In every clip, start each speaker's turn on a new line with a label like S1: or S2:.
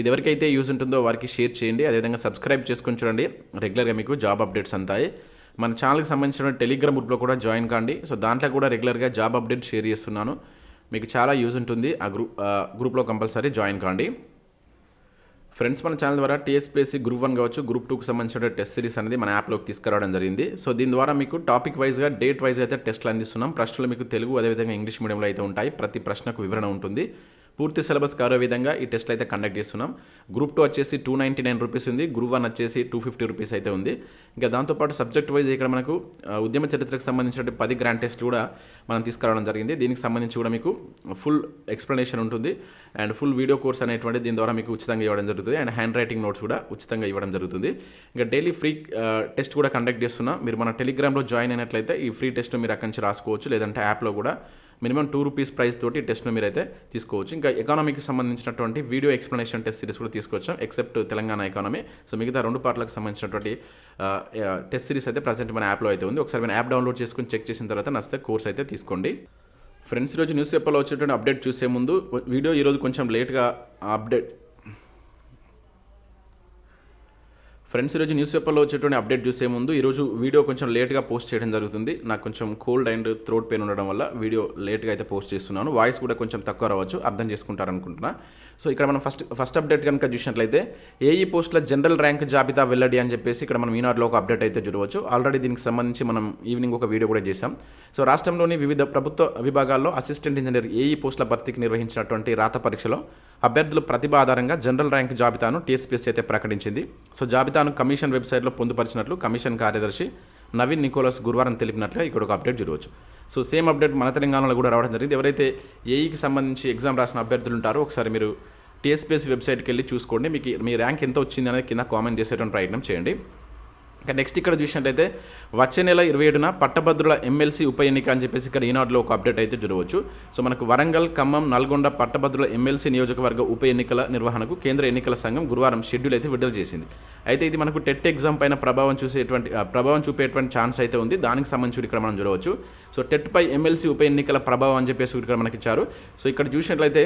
S1: ఇది ఎవరికైతే యూజ్ ఉంటుందో వారికి షేర్ చేయండి. అదేవిధంగా సబ్స్క్రైబ్ చేసుకొని చూడండి. రెగ్యులర్గా మీకు జాబ్ అప్డేట్స్ అంతాయి మన ఛానల్కి సంబంధించిన టెలిగ్రామ్ గ్రూప్లో కూడా జాయిన్ కాండి. సో దాంట్లో కూడా రెగ్యులర్గా జాబ్ అప్డేట్ షేర్ చేస్తున్నాను. మీకు చాలా యూజ్ ఉంటుంది. ఆ గ్రూప్ ఆ గ్రూప్లో కంపల్సరీ జాయిన్ కాండి. ఫ్రెండ్స్ మన ఛానల్ ద్వారా టీఎస్పీఎస్సీ గ్రూప్ వన్ కావచ్చు గ్రూప్ టూకి సంబంధించిన టెస్ట్ సిరీస్ అనేది మన యాప్లోకి తీసుకురావడం జరిగింది. సో దీని ద్వారా మీకు టాపిక్ వైజ్గా డేట్ వైజ్ అయితే టెస్ట్లు అందిస్తున్నాం. ప్రశ్నలు మీకు తెలుగు అదేవిధంగా ఇంగ్లీష్ మీడియంలో అయితే ఉంటాయి. ప్రతి ప్రశ్నకు వివరణ ఉంటుంది. పూర్తి సిలబస్ కారో విధంగా ఈ టెస్ట్లు అయితే కండక్ట్ చేస్తున్నాం. గ్రూప్ టూ వచ్చేసి టూ నైంటీ నైన్ రూపీస్ ఉంది. గ్రూప్ వన్ వచ్చేసి టూ ఫిఫ్టీ రూపీస్ అయితే ఉంది. ఇంకా దాంతోపాటు సబ్జెక్ట్ వైజ్ ఇక్కడ మనకు ఉద్యమ చరిత్రకు సంబంధించిన పది గ్రాండ్ టెస్ట్ కూడా మనం తీసుకురావడం జరిగింది. దీనికి సంబంధించి కూడా మీకు ఫుల్ ఎక్స్ప్లెనేషన్ ఉంటుంది. అండ్ ఫుల్ వీడియో కోర్స్ అనేటువంటి దీని ద్వారా మీకు ఉచితంగా ఇవ్వడం జరుగుతుంది. అండ్ హ్యాండ్ రైటింగ్ నోట్స్ కూడా ఉచితంగా ఇవ్వడం జరుగుతుంది. ఇంకా డైలీ ఫ్రీ టెస్ట్ కూడా కండక్ట్ చేస్తున్నాం. మీరు మన టెలిగ్రామ్లో జాయిన్ అయినట్లయితే ఈ ఫ్రీ టెస్ట్ మీరు అక్కడి నుంచి రాసుకోవచ్చు. లేదంటే యాప్లో కూడా మినిమం టూ రూపీస్ ప్రైస్ తోటి టెస్ట్ను మీరైతే తీసుకోవచ్చు. ఇంకా ఎకానమీకి సంబంధించినటువంటి వీడియో ఎక్స్ప్లెనేషన్ టెస్ట్ సిరీస్ కూడా తీసుకొచ్చాం ఎక్సెప్ట్ తెలంగాణ ఎకానమీ. సో మిగతా రెండు పార్ట్లకు సంబంధించినటువంటి టెస్ట్ సిరీస్ అయితే ప్రజెంట్ మన యాప్లో అయితే ఉంది. ఒకసారి మన యాప్ డౌన్లోడ్ చేసుకుని చెక్ చేసిన తర్వాత నచ్చితే కోర్స్ అయితే తీసుకోండి. ఫ్రెండ్స్ ఈరోజు న్యూస్ పేపర్లో వచ్చేటువంటి అప్డేట్ చూసే ముందు వీడియో ఈరోజు కొంచెం లేట్గా అప్డేట్ ఫ్రెండ్స్ ఈరోజు న్యూస్ పేపర్లో వచ్చేటువంటి అప్డేట్ చూసే ముందు ఈరోజు వీడియో కొంచెం లేట్గా పోస్ట్ చేయడం జరుగుతుంది. నాకు కొంచెం కోల్డ్ అండ్ థ్రోట్ పెయిన్ ఉండడం వల్ల వీడియో లేట్గా అయితే పోస్ట్ చేస్తున్నాను. వాయిస్ కూడా కొంచెం తక్కువ రావచ్చు అర్థం చేసుకుంటారనుకుంటున్నా. సో ఇక్కడ మనం ఫస్ట్ ఫస్ట్ అప్డేట్ కనుక చూసినట్లయితే ఏఈ పోస్టుల జనరల్ ర్యాంక్ జాబితా వెల్లడి అని చెప్పేసి ఇక్కడ మనం ఈనాడులో ఒక అప్డేట్ అయితే చూడవచ్చు. ఆల్రెడీ దీనికి సంబంధించి మనం ఈవినింగ్ ఒక వీడియో కూడా చేశాం. సో రాష్ట్రంలోని వివిధ ప్రభుత్వ విభాగాల్లో అసిస్టెంట్ ఇంజనీర్ ఏఈ పోస్టుల భర్తీకి నిర్వహించినటువంటి రాత పరీక్షలో అభ్యర్థుల ప్రతిభ ఆధారంగా జనరల్ ర్యాంక్ జాబితాను టీఎస్పీఎస్సీ అయితే ప్రకటించింది. సో జాబితాను కమిషన్ వెబ్సైట్లో పొందుపరిచినట్లు కమిషన్ కార్యదర్శి నవీన్ నికోలస్ గురువారం తెలిపినట్లుగా ఇక్కడ ఒక అప్డేట్ చూడవచ్చు. సో సేమ్ అప్డేట్ మన తెలంగాణలో కూడా రావడం జరిగింది. ఎవరైతే ఏఈకి సంబంధించి ఎగ్జామ్ రాసిన అభ్యర్థులు ఉంటారో ఒకసారి మీరు టీఎస్పీఎస్సీ వెబ్సైట్కి వెళ్ళి చూసుకోండి. మీకు మీ ర్యాంక్ ఎంత వచ్చింది అనేది కింద కామెంట్ చేసేటువంటి ప్రయత్నం చేయండి. ఇక నెక్స్ట్ ఇక్కడ చూసినట్టయితే వచ్చే నెల ఇరవై ఏడున పట్టభద్రుల ఎమ్మెల్సీ ఉప ఎన్నిక అని చెప్పేసి ఇక్కడ ఈనాడులో ఒక అప్డేట్ అయితే చూడవచ్చు. సో మనకు వరంగల్ ఖమ్మం నల్గొండ పట్టభద్రుల ఎమ్మెల్సీ నియోజకవర్గ ఉప ఎన్నికల నిర్వహణకు కేంద్ర ఎన్నికల సంఘం గురువారం షెడ్యూల్ అయితే విడుదల చేసింది. అయితే ఇది మనకు టెట్ ఎగ్జామ్ పైన ప్రభావం చూసేటువంటి ప్రభావం చూపేటువంటి ఛాన్స్ అయితే ఉంది. దానికి సంబంధించి ఇక్కడ మనం చూడవచ్చు. సో టెట్ పై ఎమ్మెల్సీ ఉప ఎన్నికల ప్రభావం అని చెప్పేసి ఇక్కడ మనకి ఇచ్చారు. సో ఇక్కడ చూసినట్లయితే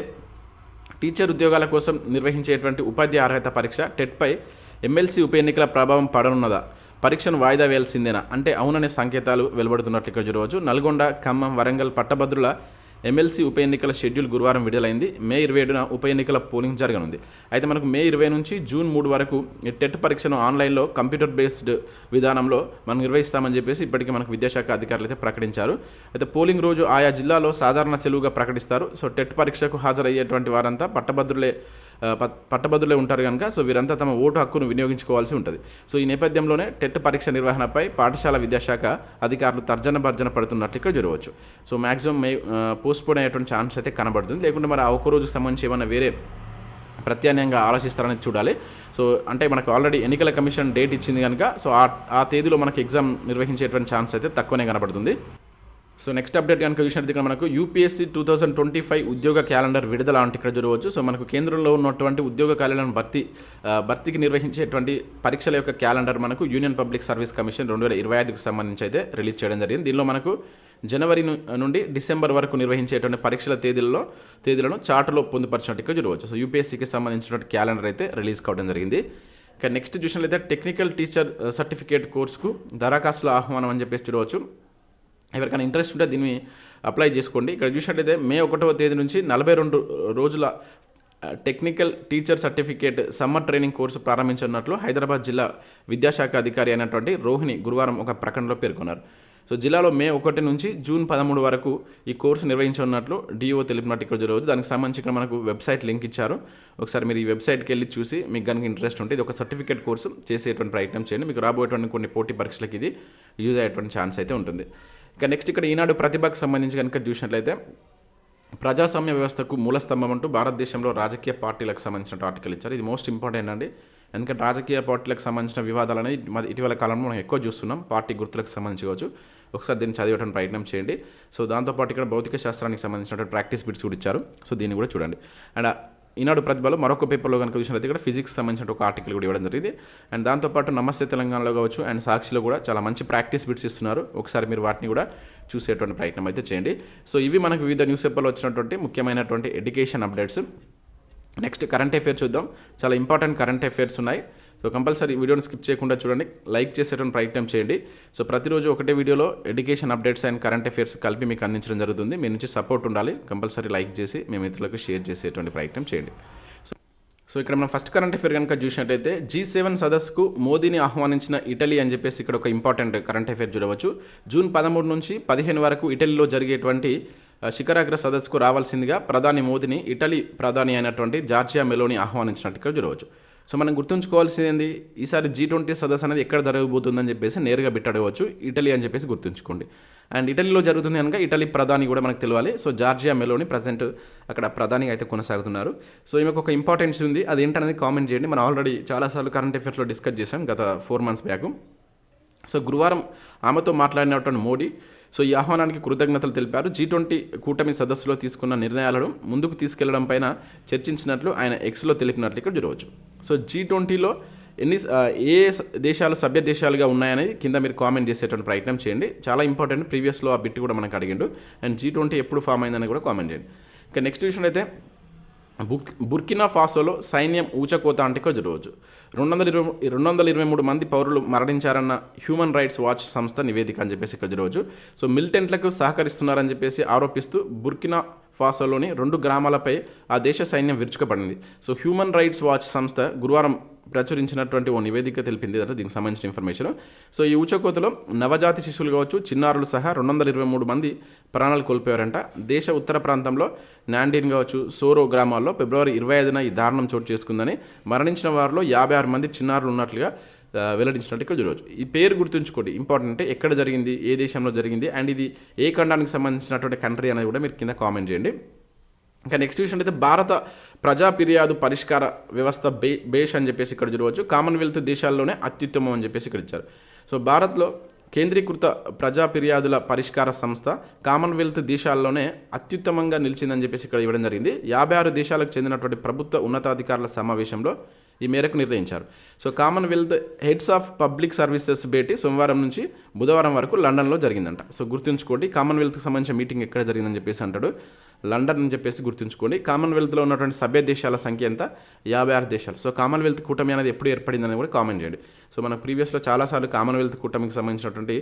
S1: టీచర్ ఉద్యోగాల కోసం నిర్వహించేటువంటి ఉపాధ్యాయ అర్హత పరీక్ష టెట్పై ఎమ్మెల్సీ ఉప ఎన్నికల ప్రభావం పడనున్నదా? పరీక్షను వాయిదా వేయాల్సిందేనా? అంటే అవుననే సంకేతాలు వెలువడుతున్నట్లు ఇక్కడ చూడవచ్చు. నల్గొండ ఖమ్మం వరంగల్ పట్టభద్రుల ఎమ్మెల్సీ ఉప ఎన్నికల షెడ్యూల్ గురువారం విడుదలైంది. మే ఇరవై ఏడున ఉప ఎన్నికల పోలింగ్ జరగనుంది. అయితే మనకు మే ఇరవై నుంచి జూన్ మూడు వరకు ఈ టెట్ పరీక్షను ఆన్లైన్లో కంప్యూటర్ బేస్డ్ విధానంలో మనం నిర్వహిస్తామని చెప్పేసి ఇప్పటికే మనకు విద్యాశాఖ అధికారులు అయితే ప్రకటించారు. అయితే పోలింగ్ రోజు ఆయా జిల్లాలో సాధారణ సెలవుగా ప్రకటిస్తారు. సో టెట్ పరీక్షకు హాజరయ్యేటువంటి వారంతా పట్టభద్రులే పట్టభద్రులే ఉంటారు కనుక సో వీరంతా తమ ఓటు హక్కును వినియోగించుకోవాల్సి ఉంటుంది. సో ఈ నేపథ్యంలోనే టెట్ పరీక్ష నిర్వహణపై పాఠశాల విద్యాశాఖ అధికారులు తర్జన భర్జన పడుతున్నట్లు ఇక్కడ చూడవచ్చు సో మ్యాక్సిమం మే పోస్ట్పోన్ అయ్యేటువంటి ఛాన్స్ అయితే కనబడుతుంది. లేకుంటే మరి ఆ ఒక్క రోజుకు సంబంధించి ఏమైనా వేరే ప్రత్యామ్నాయంగా ఆలోచిస్తారని చూడాలి. సో అంటే మనకు ఆల్రెడీ ఎన్నికల కమిషన్ డేట్ ఇచ్చింది కనుక సో ఆ ఆ తేదీలో మనకు ఎగ్జామ్ నిర్వహించేటువంటి ఛాన్స్ అయితే తక్కువనే కనబడుతుంది. సో నెక్స్ట్ అప్డేట్ కనుక చూసినట్టు ఇక్కడ మనకు UPSC two thousand twenty five ఉద్యోగ క్యాలెండర్ విడుదల అంటే ఇక్కడ చూడవచ్చు. సో మనకు కేంద్రంలో ఉన్నటువంటి ఉద్యోగ క్యాలెండర్ భర్తీ భర్తీకి నిర్వహించేటువంటి పరీక్షల యొక్క క్యాలెండర్ మనకు యూనియన్ పబ్లిక్ సర్వీస్ కమిషన్ రెండు వేల ఇరవై ఐదుకు సంబంధించి అయితే రిలీజ్ చేయడం జరిగింది. దీనిలో మనకు జనవరి నుండి డిసెంబర్ వరకు నిర్వహించేటువంటి పరీక్షల తేదీలలో తేదీలను చార్టులో పొందుపరిచినట్టు ఇక్కడ చూడవచ్చు. సో యూపీఎస్సీకి సంబంధించినటువంటి క్యాలెండర్ అయితే రిలీజ్ కావడం జరిగింది. ఇక నెక్స్ట్ చూసినట్లయితే టెక్నికల్ టీచర్ సర్టిఫికేట్ కోర్సుకు దరఖాస్తుల ఆహ్వానం అని చెప్పేసి చూడవచ్చు. ఎవరికైనా ఇంట్రెస్ట్ ఉంటే దీన్ని అప్లై చేసుకోండి. ఇక్కడ చూసినట్లయితే మే ఒకటవ తేదీ నుంచి నలభై రెండు రోజుల technical teacher certificate summer training course ప్రారంభించనున్నట్లు Hyderabad జిల్లా విద్యాశాఖ అధికారి అయినటువంటి రోహిణి గురువారం ఒక ప్రకటనలో పేర్కొన్నారు. సో జిల్లాలో మే ఒకటి నుంచి జూన్ పదమూడు వరకు ఈ కోర్సు నిర్వహించనున్నట్లు డిఓ తెలిపినట్టు ఇక్కడ రోజు దానికి సంబంధించి ఇక్కడ మనకు వెబ్సైట్ లింక్ ఇచ్చారు. ఒకసారి మీరు ఈ వెబ్సైట్కి వెళ్ళి చూసి మీకు కనుక ఇంట్రెస్ట్ ఉంటే ఇది ఒక సర్టిఫికేట్ కోర్సు చేసేటువంటి ప్రయత్నం చేయండి. మీకు రాబోయేటువంటి కొన్ని పోటీ పరీక్షలకు ఇది యూజ్ అయ్యేటువంటి ఛాన్స్ అయితే ఉంటుంది. ఇక నెక్స్ట్ ఇక్కడ ఈనాడు ప్రతిభకు సంబంధించి కనుక చూసినట్లయితే ప్రజాస్వామ్య వ్యవస్థకు మూలస్తంభం అంటూ భారతదేశంలో రాజకీయ పార్టీలకు సంబంధించిన ఆర్టికల్ ఇచ్చారు. ఇది మోస్ట్ ఇంపార్టెంట్ అండి. ఎందుకంటే రాజకీయ పార్టీలకు సంబంధించిన వివాదాలు అనేది ఇటీవల కాలంలో మనం ఎక్కువ చూస్తున్నాం. పార్టీ గుర్తులకు సంబంధించి కావచ్చు. ఒకసారి దీన్ని చదివడానికి ప్రయత్నం చేయండి. సో దాంతోపాటు ఇక్కడ భౌతిక శాస్త్రానికి సంబంధించినటువంటి ప్రాక్టీస్ బిట్స్ కూడా ఇచ్చారు. సో దీన్ని కూడా చూడండి. అండ్ ఈనాడు ప్రతిభలో మరొక పేపర్లో కనుక చూసినట్లయితే ఇక్కడ ఫిజిక్స్ సంబంధించిన ఒక ఆర్టికల్ కూడా ఇవ్వడం జరిగింది. అండ్ దాంతోపాటు నమస్తే తెలంగాణలో కావచ్చు అండ్ సాక్షిలో కూడా చాలా మంచి ప్రాక్టీస్ బిట్స్ ఇస్తున్నారు. ఒకసారి మీరు వాటిని కూడా చూసేటువంటి ప్రయత్నం అయితే చేయండి. సో ఇవి మనకు వివిధ న్యూస్ పేపర్లో వచ్చినటువంటి ముఖ్యమైనటువంటి education updates next current affairs చూద్దాం. చాలా ఇంపార్టెంట్ కరెంట్ అఫైర్స్ ఉన్నాయి. సో కంపల్సరీ వీడియోని స్కిప్ చేయకుండా చూడండి. లైక్ చేసేటువంటి ప్రయత్నం చేయండి. సో ప్రతిరోజు ఒకటే వీడియోలో education updates and current affairs కలిపి మీకు అందించడం జరుగుతుంది. మీ నుంచి సపోర్ట్ ఉండాలి. కంపల్సరీ లైక్ చేసి మీ మిత్రులకు షేర్ చేసేటువంటి ప్రయత్నం చేయండి. సో సో ఇక్కడ మనం ఫస్ట్ కరెంట్ అఫేర్ కనుక చూసినట్టయితే జీ సెవెన్ సదస్సుకు మోదీని ఆహ్వానించిన ఇటలీ అని చెప్పేసి ఇక్కడ ఒక ఇంపార్టెంట్ కరెంట్ అఫేర్ చూడవచ్చు. జూన్ పదమూడు నుంచి పదిహేను వరకు ఇటలీలో జరిగేటువంటి శిఖరాగ్ర సదస్సుకు రావాల్సిందిగా ప్రధాని మోదీని ఇటలీ ప్రధాని అయినటువంటి జార్జియా మెలోని ఆహ్వానించినట్టు ఇక్కడ చూడవచ్చు. సో మనం గుర్తుంచుకోవాల్సింది ఏంది? ఈసారి జీ ట్వంటీ సదస్సు అనేది ఎక్కడ జరగబోతుందని చెప్పేసి నేరుగా బిట్టడవచ్చు ఇటలీ అని చెప్పేసి గుర్తుంచుకోండి. అండ్ ఇటలీలో జరుగుతుంది కనుక ఇటలీ ప్రధాని కూడా మనకు తెలియాలి. సో జార్జియా మెలోని ప్రజెంట్ అక్కడ ప్రధానిగా అయితే కొనసాగుతున్నారు. సో ఈమెకు ఒక ఇంపార్టెన్స్ ఉంది. అది ఏంటనేది కామెంట్ చేయండి. మనం ఆల్రెడీ చాలాసార్లు కరెంట్ అఫేర్స్లో డిస్కస్ చేసాం గత ఫోర్ మంత్స్ బ్యాక్ సో గురువారం ఆమెతో మాట్లాడినటువంటి మోడీ సో ఈ ఆహ్వానానికి కృతజ్ఞతలు తెలిపారు. జీ ట్వంటీ కూటమి సదస్సులో తీసుకున్న నిర్ణయాలను ముందుకు తీసుకెళ్ళడం పైన చర్చించినట్లు ఆయన ఎక్స్లో తెలిపినట్లు ఇక్కడ చూడవచ్చు. సో జీ ట్వంటీలో ఎన్ని ఏ స- దేశాలు సభ్య దేశాలుగా ఉన్నాయనేది కింద మీరు కామెంట్ చేసేటువంటి ప్రయత్నం చేయండి. చాలా ఇంపార్టెంట్. ప్రీవియస్లో ఆ బిట్ కూడా మనకు అడిగిండు. అండ్ జీ ట్వంటీ ఎప్పుడు ఫామ్ అయిందని కూడా కామెంట్ చేయండి. ఇంకా నెక్స్ట్ విషయం అయితే బుక్ బుర్కినా ఫాసోలో సైన్యం ఊచకోత అంటే ఇక్కడ రెండు వందల ఇరవై రెండు వందల ఇరవై మూడు మంది పౌరులు మరణించారన్న హ్యూమన్ రైట్స్ వాచ్ సంస్థ నివేదిక అని చెప్పేసి ఇక్కడ చూడవచ్చు సో మిలిటెంట్లకు సహకరిస్తున్నారని చెప్పేసి ఆరోపిస్తూ బుర్కినా ఫాసోలోని రెండు గ్రామాలపై ఆ దేశ సైన్యం విరుచుకపడింది. సో హ్యూమన్ రైట్స్ వాచ్ సంస్థ గురువారం ప్రచురించినటువంటి ఓ నివేదిక తెలిపింది. అంటే దీనికి సంబంధించిన ఇన్ఫర్మేషన్ సో ఈ ఊచకోతలో నవజాతి శిశువులు కావచ్చు చిన్నారులు సహా రెండు వందల ఇరవై మూడు మంది ప్రాణాలు కోల్పోయారంట. దేశ ఉత్తర ప్రాంతంలో నాండిన్ కావచ్చు సోరో గ్రామాల్లో ఫిబ్రవరి ఇరవై ఐదున ఈ దారుణం చోటు చేసుకుందని మరణించిన వారిలో యాభై ఆరు మంది చిన్నారులు ఉన్నట్లుగా వెల్లడించినట్టు ఇక్కడ చూడవచ్చు. ఈ పేరు గుర్తుంచుకోండి. ఇంపార్టెంట్ అంటే ఎక్కడ జరిగింది ఏ దేశంలో జరిగింది అండ్ ఇది ఏ ఖండానికి సంబంధించినటువంటి కంట్రీ అనేది కూడా మీరు కింద కామెంట్ చేయండి. ఇంకా నెక్స్ట్ విషయం అయితే భారత ప్రజా ఫిర్యాదు పరిష్కార వ్యవస్థ బే బేష్ అని చెప్పేసి ఇక్కడ చూడవచ్చు. కామన్వెల్త్ దేశాల్లోనే అత్యుత్తమం అని చెప్పేసి ఇక్కడ ఇచ్చారు. సో భారత్లో కేంద్రీకృత ప్రజా ఫిర్యాదుల పరిష్కార సంస్థ కామన్వెల్త్ దేశాల్లోనే అత్యుత్తమంగా నిలిచిందని చెప్పేసి ఇక్కడ ఇవ్వడం జరిగింది. యాభై ఆరు దేశాలకు చెందినటువంటి ప్రభుత్వ ఉన్నతాధికారుల సమావేశంలో ఈ మేరకు నిర్ణయించారు. So commonwealth heads of public services భేటీ సోమవారం నుంచి బుధవారం వరకు లండన్లో జరిగిందంట. సో గుర్తుంచుకోండి కామన్వెల్త్కి సంబంధించిన మీటింగ్ ఎక్కడ జరిగిందని చెప్పేసి అంటాడు. లండన్ అని చెప్పేసి గుర్తుంచుకోండి. కామన్వెల్త్లో ఉన్నటువంటి సభ్య దేశాల సంఖ్య ఎంత? యాభై ఆరు దేశాలు. సో కామన్వెల్త్ కూటమి అనేది ఎప్పుడు ఏర్పడిందని కూడా కామెంట్ చేయండి. సో మన ప్రీవియస్లో చాలాసార్లు కామన్వెల్త్ కూటమికి సంబంధించినటువంటి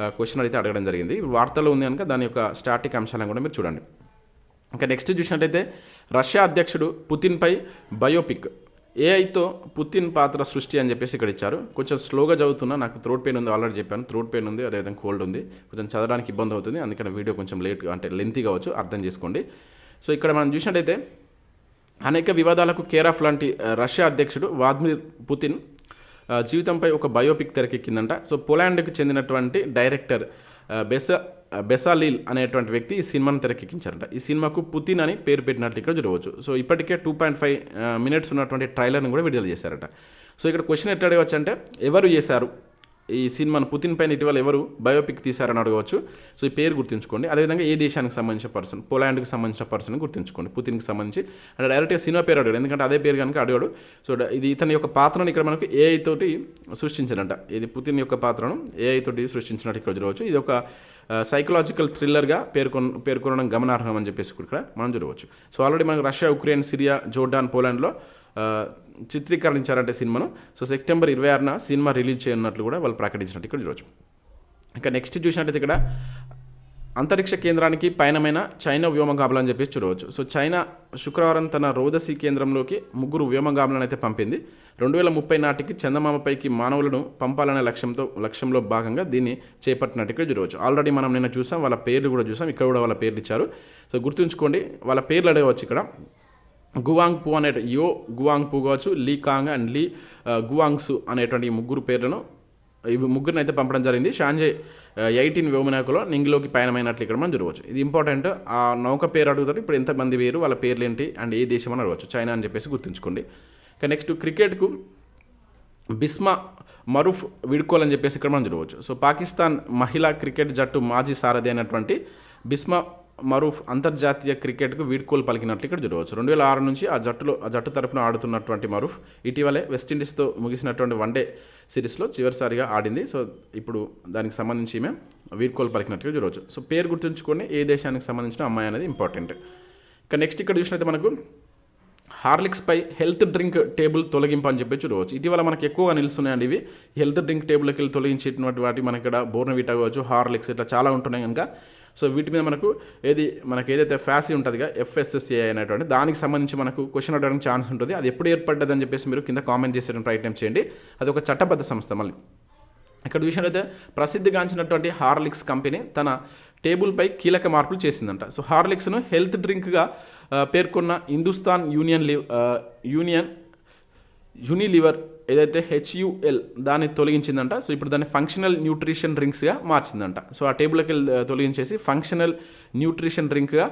S1: క్వశ్చన్ అయితే అడగడం జరిగింది. వార్తలో ఉంది కనుక దాని యొక్క స్టాటిక్ అంశాలను కూడా మీరు చూడండి. ఇంకా నెక్స్ట్ చూసినట్టయితే రష్యా అధ్యక్షుడు పుతిన్పై బయోపిక్ ఏఐతో పుతిన్ పాత్ర సృష్టి అని చెప్పేసి ఇక్కడ ఇచ్చారు. కొంచెం స్లోగా చదువుతున్నా నాకు థ్రోట్ పెయిన్ ఉంది ఆల్రెడీ చెప్పాను. థ్రోట్ పెయిన్ ఉంది అదేవిధంగా కోల్డ్ ఉంది. కొంచెం చదవడానికి ఇబ్బంది అవుతుంది అందుకని వీడియో కొంచెం లేట్గా అంటే లెంతీ కావచ్చు అర్థం చేసుకోండి. సో ఇక్కడ మనం చూసినట్టయితే అనేక వివాదాలకు కేరాఫ్ లాంటి రష్యా అధ్యక్షుడు వాద్మిర్ పుతిన్ జీవితంపై ఒక బయోపిక్ తెరకెక్కిందంట. సో పోలాండ్కు చెందినటువంటి డైరెక్టర్ బెస బెసాలీల్ అనేటువంటి వ్యక్తి ఈ సినిమాను తెరకెక్కించారంట. ఈ సినిమాకు పుతిన్ అని పేరు పెట్టినట్లు ఇక్కడ చూడవచ్చు. సో ఇప్పటికే టూ పాయింట్ ఫైవ్ మినిట్స్ ఉన్నటువంటి ట్రైలర్ని కూడా విడుదల చేశారట. సో ఇక్కడ క్వశ్చన్ ఎట్లా అడగవచ్చు అంటే ఎవరు చేశారు? ఈ సినిమాను పుతిన్ పైన ఇటీవల ఎవరు బయోపిక్ తీశారని అడగవచ్చు. సో ఈ పేరు గుర్తుంచుకోండి. అదేవిధంగా ఏ దేశానికి సంబంధించిన పర్సన్ పోలాండ్కి సంబంధించిన పర్సన్ గుర్తుంచుకోండి. పుతిన్కి సంబంధించి. అంటే డైరెక్ట్గా సినిమా పేరు అడిగాడు. ఎందుకంటే అదే పేరు కనుక అడిగాడు. సో ఇది ఇతని యొక్క పాత్రను ఇక్కడ మనకు ఏఐ తోటి సృష్టించారంట ఇది పుతిన్ యొక్క పాత్రను ఏఐ తోటి సృష్టించినట్టు ఇక్కడ చూడవచ్చు. ఇది ఒక సైకలాజికల్ థ్రిల్లర్గా పేర్కొన పేర్కొనడం గమనార్హం అని చెప్పేసి ఇక్కడ మనం చూడవచ్చు. సో ఆల్రెడీ మనకు రష్యా ఉక్రెయిన్ సిరియా జోర్డాన్ పోలాండ్లో చిత్రీకరించారంటే సినిమాను. సో సెప్టెంబర్ ఇరవై ఆరున సినిమా రిలీజ్ చేయనున్నట్లు కూడా వాళ్ళు ప్రకటించినట్టు ఇక్కడ చూడవచ్చు ఇంకా నెక్స్ట్ చూసినట్టయితే ఇక్కడ అంతరిక్ష కేంద్రానికి పయనమైన చైనా వ్యోమగాములు అని చెప్పేసి చూడవచ్చు. సో చైనా శుక్రవారం తన రోదసి కేంద్రంలోకి ముగ్గురు వ్యోమగాములను అయితే పంపింది. రెండు వేల ముప్పై నాటికి చందమామపైకి మానవులను పంపాలనే లక్ష్యంతో లక్ష్యంలో భాగంగా దీన్ని చేపట్టినట్టు ఇక్కడ చూడవచ్చు. ఆల్రెడీ మనం నిన్న చూసాం వాళ్ళ పేర్లు కూడా చూసాం ఇక్కడ కూడా వాళ్ళ పేర్లు ఇచ్చారు. సో గుర్తుంచుకోండి వాళ్ళ పేర్లు అడగవచ్చు ఇక్కడ. గువాంగ్ పు అనే యో గువాంగ్ పు కావచ్చు లీ కాంగ్ అండ్ లీ గువాంగ్సు అనేటువంటి ముగ్గురు పేర్లను ఇవి ముగ్గురిని అయితే పంపడం జరిగింది షాంజే ఎయిటీన్ వ్యోమనాకులో నింగిలోకి పయనమైనట్లు ఇక్కడ మనం చూడవచ్చు ఇది ఇంపార్టెంట్ ఆ నౌక పేరు అడుగుతారు ఇప్పుడు ఎంతమంది పేరు వాళ్ళ పేర్లు ఏంటి అండ్ ఏ దేశం అని అడగవచ్చు చైనా అని చెప్పేసి గుర్తుంచుకోండి ఇక నెక్స్ట్ క్రికెట్కు బిస్మా మరూఫ్ విడుకోవాలని చెప్పేసి ఇక్కడ మనం చూడవచ్చు సో పాకిస్తాన్ మహిళా క్రికెట్ జట్టు మాజీ సారథి అయినటువంటి బిస్మా మరూఫ్ అంతర్జాతీయ క్రికెట్కు వీడ్కోలు పలికినట్లు ఇక్కడ చూడవచ్చు రెండు వేల ఆరు నుంచి ఆ జట్టులో ఆ జట్టు తరపున ఆడుతున్నటువంటి మరూఫ్ ఇటీవలే వెస్టిండీస్తో ముగిసినటువంటి వన్డే సిరీస్లో చివరిసారిగా ఆడింది. సో ఇప్పుడు దానికి సంబంధించి ఈమె వీడ్కోలు పలికినట్లుగా చూడవచ్చు సో పేరు గుర్తుంచుకొని ఏ దేశానికి సంబంధించిన అమ్మాయి అనేది ఇంపార్టెంట్. ఇక నెక్స్ట్ ఇక్కడ చూసినట్లయితే మనకు హార్లిక్స్పై హెల్త్ డ్రింక్ టేబుల్ తొలగింపు అని చెప్పి చూడవచ్చు. ఇటీవల మనకి ఎక్కువగా నిలుస్తున్నాయండి ఇవి. హెల్త్ డ్రింక్ టేబుల్కి వెళ్ళి తొలగించేటువంటి వాటి మనకి ఇక్కడ బోర్నవిటా కావచ్చు హార్లిక్స్ ఇట్లా చాలా ఉంటున్నాయి కనుక. సో వీటి మీద మనకు ఏది మనకి ఏదైతే ఫ్యాసీ ఉంటుందిగా ఎఫ్ఎస్ఎస్ఏ అనేటువంటి దానికి సంబంధించి మనకు క్వశ్చన్ అడగడానికి ఛాన్స్ ఉంటుంది. అది ఎప్పుడు ఏర్పడ్డదని చెప్పేసి మీరు కింద కామెంట్ చేసేటువంటి ప్రయత్నం చేయండి. అది ఒక చట్టబద్ధ సంస్థ మళ్ళీ. ఇక్కడ చూసినట్లయితే ప్రసిద్ధిగాంచినటువంటి హార్లిక్స్ కంపెనీ తన టేబుల్పై కీలక మార్పులు చేసిందంట. సో హార్లిక్స్ను హెల్త్ డ్రింక్గా పేర్కొన్న హిందుస్థాన్ యూనియన్ లివ్ యూనియన్ యూనిలివర్ ఏదైతే హెచ్యుఎల్ దాన్ని తొలగించిందంట సో ఇప్పుడు దాన్ని ఫంక్షనల్ న్యూట్రిషన్ డ్రింక్స్గా మార్చిందంట. సో ఆ టేబుల్కి తొలగించేసి ఫంక్షనల్ న్యూట్రిషన్ డ్రింక్గా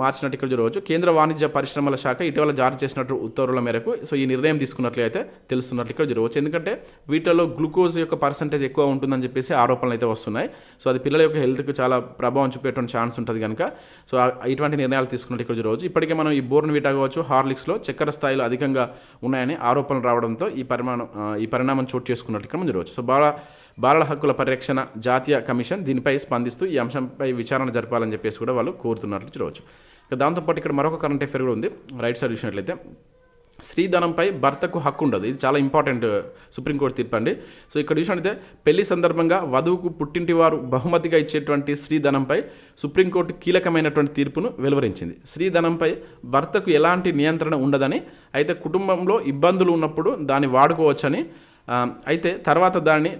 S1: మార్చినట్టు ఇక్కడ చూడవచ్చు. కేంద్ర వాణిజ్య పరిశ్రమల శాఖ ఇటీవల జారీ చేసినట్టు ఉత్తర్వుల మేరకు సో ఈ నిర్ణయం తీసుకున్నట్లు అయితే తెలుస్తున్నట్లు ఇక్కడ చూడవచ్చు. ఎందుకంటే వీటిలో గ్లూకోజ్ యొక్క పర్సంటేజ్ ఎక్కువ ఉంటుందని చెప్పేసి ఆరోపణలు అయితే వస్తున్నాయి. సో అది పిల్లల యొక్క హెల్త్కి చాలా ప్రభావం చూపేటువంటి ఛాన్స్ ఉంటుంది కనుక సో ఇటువంటి నిర్ణయాలు తీసుకున్నట్టు ఇక్కడ చూడవచ్చు. ఇప్పటికే మనం ఈ బోర్న్ వీటా కావచ్చు హార్లిక్స్లో చక్కెర స్థాయిలు అధికంగా ఉన్నాయని ఆరోపణలు రావడంతో ఈ పరిమాణం ఈ పరిణామం చోటు చేసుకున్నట్టు ఇక్కడ మనం చూడవచ్చు. సో బాగా బాలల హక్కుల పరిరక్షణ జాతీయ కమిషన్ దీనిపై స్పందిస్తూ ఈ అంశంపై విచారణ జరపాలని చెప్పేసి కూడా వాళ్ళు కోరుతున్నట్లు చూడవచ్చు ఇక దాంతోపాటు ఇక్కడ మరొక కరెంట్ అఫేర్ కూడా ఉంది. రైట్ సైడ్ చూసినట్లయితే స్త్రీధనంపై భర్తకు హక్కు ఉండదు. ఇది చాలా ఇంపార్టెంట్ సుప్రీంకోర్టు తీర్పు అండి. సో ఇక్కడ చూసినట్లయితే పెళ్ళి సందర్భంగా వధువుకు పుట్టింటి వారు బహుమతిగా ఇచ్చేటువంటి స్త్రీధనంపై సుప్రీంకోర్టు కీలకమైనటువంటి తీర్పును వెలువరించింది. స్త్రీధనంపై భర్తకు ఎలాంటి నియంత్రణ ఉండదని అయితే కుటుంబంలో ఇబ్బందులు ఉన్నప్పుడు దాన్ని వాడుకోవచ్చని అయితే తర్వాత దాన్ని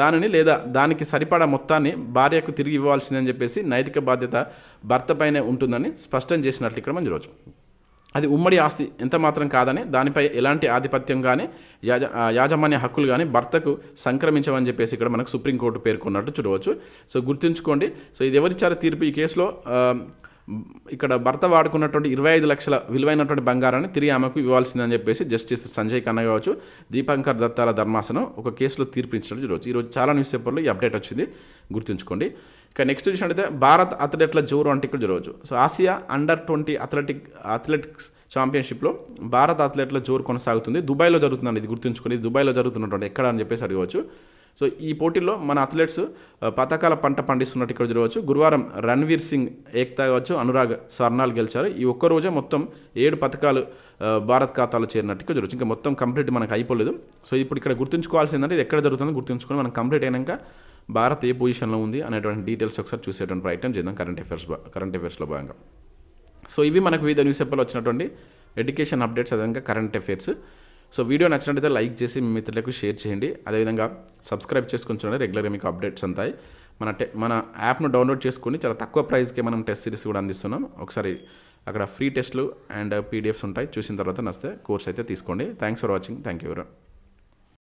S1: దానిని లేదా దానికి సరిపడా మొత్తాన్ని భార్యకు తిరిగి ఇవ్వాల్సిందని చెప్పేసి నైతిక బాధ్యత భర్తపైనే ఉంటుందని స్పష్టం చేసినట్లు ఇక్కడ మనం చూడవచ్చు అది ఉమ్మడి ఆస్తి ఎంత మాత్రం కాదని దానిపై ఎలాంటి ఆధిపత్యం కానీ యాజ యాజమాన్య హక్కులు కానీ భర్తకు సంక్రమించవని చెప్పేసి ఇక్కడ మనకు సుప్రీంకోర్టు పేర్కొన్నట్టు చూడవచ్చు. సో గుర్తుంచుకోండి. సో ఇది ఎవరిచ్చారో తీర్పు? ఈ కేసులో ఇక్కడ భర్త వాడుకున్నటువంటి ఇరవై ఐదు లక్షల విలువైనటువంటి బంగారాన్ని తిరిగి ఆమెకు ఇవ్వాల్సిందని చెప్పేసి జస్టిస్ సంజయ్ ఖన్నా కావచ్చు దీపంకర్ దత్తాల ధర్మాసనం ఒక కేసులో తీర్పించినట్టు ఈరోజు ఈరోజు చాలా న్యూస్ పేపర్లో ఈ అప్డేట్ వచ్చింది గుర్తుంచుకోండి. ఇక నెక్స్ట్ చూసినట్టయితే భారత్ అథ్లెట్ల జోరు అంటే ఇక్కడ చూడవచ్చు so Asia under twenty athletic athletics ఛాంపియన్షిప్లో భారత అథ్లెట్ల జోరు కొనసాగుతుంది. దుబాయ్లో జరుగుతుందండి ఇది గుర్తుంచుకొని దుబాయ్లో జరుగుతున్నటువంటి ఎక్కడ అని చెప్పేసి అడగవచ్చు. సో ఈ పోటీల్లో మన అథ్లెట్స్ పథకాల పంట పండిస్తున్నట్టు ఇక్కడ చూడవచ్చు. గురువారం రణ్వీర్ సింగ్ ఏక్తా కావచ్చు అనురాగ్ స్వర్ణాలు గెలిచారు. ఈ ఒక్క రోజే మొత్తం ఏడు పథకాలు భారత్ ఖాతాలో చేరినట్టు ఇక్కడ చూడవచ్చు. ఇంకా మొత్తం కంప్లీట్ మనకు అయిపోలేదు. సో ఇప్పుడు ఇక్కడ గుర్తుంచుకోవాల్సింది ఇది ఎక్కడ జరుగుతుందో గుర్తుంచుకొని మనం కంప్లీట్ అయినాక భారత్ ఏ పొజిషన్లో ఉంది అనేటువంటి డీటెయిల్స్ ఒకసారి చూసేటువంటి ప్రయత్నం చేద్దాం కరెంట్ అఫేర్స్ కరెంట్ అఫేర్స్లో భాగంగా. సో ఇవి మనకు వివిధ న్యూస్ పేపర్లో వచ్చినటువంటి ఎడ్యుకేషన్ అప్డేట్స్ అదేవిధంగా కరెంట్ అఫేర్స్. సో వీడియో నచ్చినట్లయితే లైక్ చేసి మీ మిత్రులకు షేర్ చేయండి. అదేవిధంగా సబ్స్క్రైబ్ చేసుకుని చూడండి రెగ్యులర్గా మీకు అప్డేట్స్ ఉంటాయి. మన టె మన యాప్ను డౌన్లోడ్ చేసుకొని చాలా తక్కువ ప్రైస్కి మనం టెస్ట్ సిరీస్ కూడా అందిస్తున్నాం. ఒకసారి అక్కడ ఫ్రీ టెస్ట్లు అండ్ పీడిఎఫ్స్ ఉంటాయి. చూసిన తర్వాత నస్తే కోర్స్ అయితే తీసుకోండి. Thanks for watching thank you